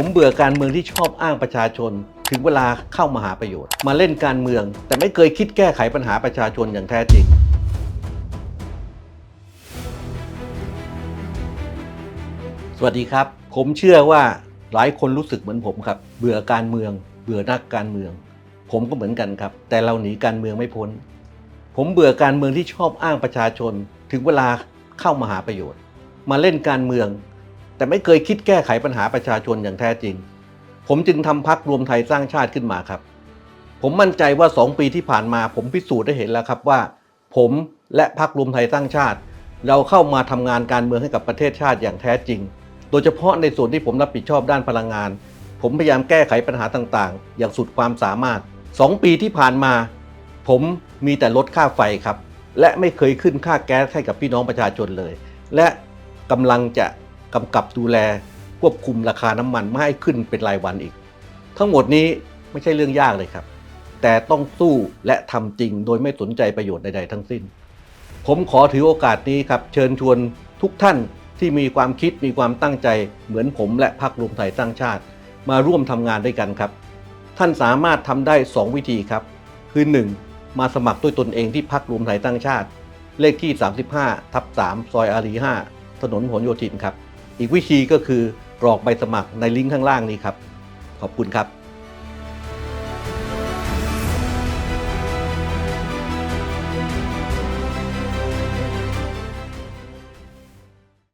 ผมเบื่อการเมืองที่ชอบอ้างประชาชน ถึงเวลาเข้ามาหาประโยชน์ มาเล่นการเมือง แต่ไม่เคยคิดแก้ไขปัญหาประชาชนอย่างแท้จริง สวัสดีครับ ผมเชื่อว่าหลายคนรู้สึกเหมือนผมครับ เบื่อการเมือง เบื่อนักการเมือง ผมก็เหมือนกันครับ แต่เราหนีการเมืองไม่พ้น ผมเบื่อการเมืองที่ชอบอ้างประชาชน ถึงเวลาเข้ามาหาประโยชน์ มาเล่นการเมือง แต่ไม่เคยคิดแก้ไขปัญหาประชาชนอย่างแท้จริง ผมจึงทำพักรวมไทยสร้างชาติขึ้นมาครับ ผมมั่นใจว่า 2 ปีที่ผ่านมา ผมพิสูจน์ได้เห็นแล้วครับว่า ผมและพักรวมไทยสร้างชาติ เราเข้ามาทำงานการเมืองให้กับประเทศชาติอย่างแท้จริง โดยเฉพาะในส่วนที่ผมรับผิดชอบด้านพลังงาน ผมพยายามแก้ไขปัญหาต่างๆ อย่างสุดความสามารถ 2 ปีที่ผ่านมา ผมมีแต่ลดค่าไฟครับ และไม่เคยขึ้นค่าแก๊สให้กับพี่น้องประชาชนเลย และกำลังจะ กำกับดูแลควบคุมราคาน้ำมันไม่ให้ขึ้นเป็นรายวันอีก ทั้งหมดนี้ไม่ใช่เรื่องยากเลยครับ แต่ต้องสู้และทำจริงโดยไม่สนใจประโยชน์ใดๆทั้งสิ้น ผมขอถือโอกาสนี้ครับ เชิญชวนทุกท่านที่มีความคิดมีความตั้งใจเหมือนผมและพรรครวมไทยสร้างชาติ มาร่วมทำงานด้วยกันครับ ท่านสามารถทำได้ 2 วิธีครับ คือ 1. มาสมัครด้วยตนเองที่พักรวมไทยตั้างชาติ เลขที่ 35ทับ3ซอยอารี5ถนนผลโยธินครับ อีกวิธีก็คือกรอกใบสมัครในลิงก์ข้างล่างนี้ครับ ขอบคุณครับ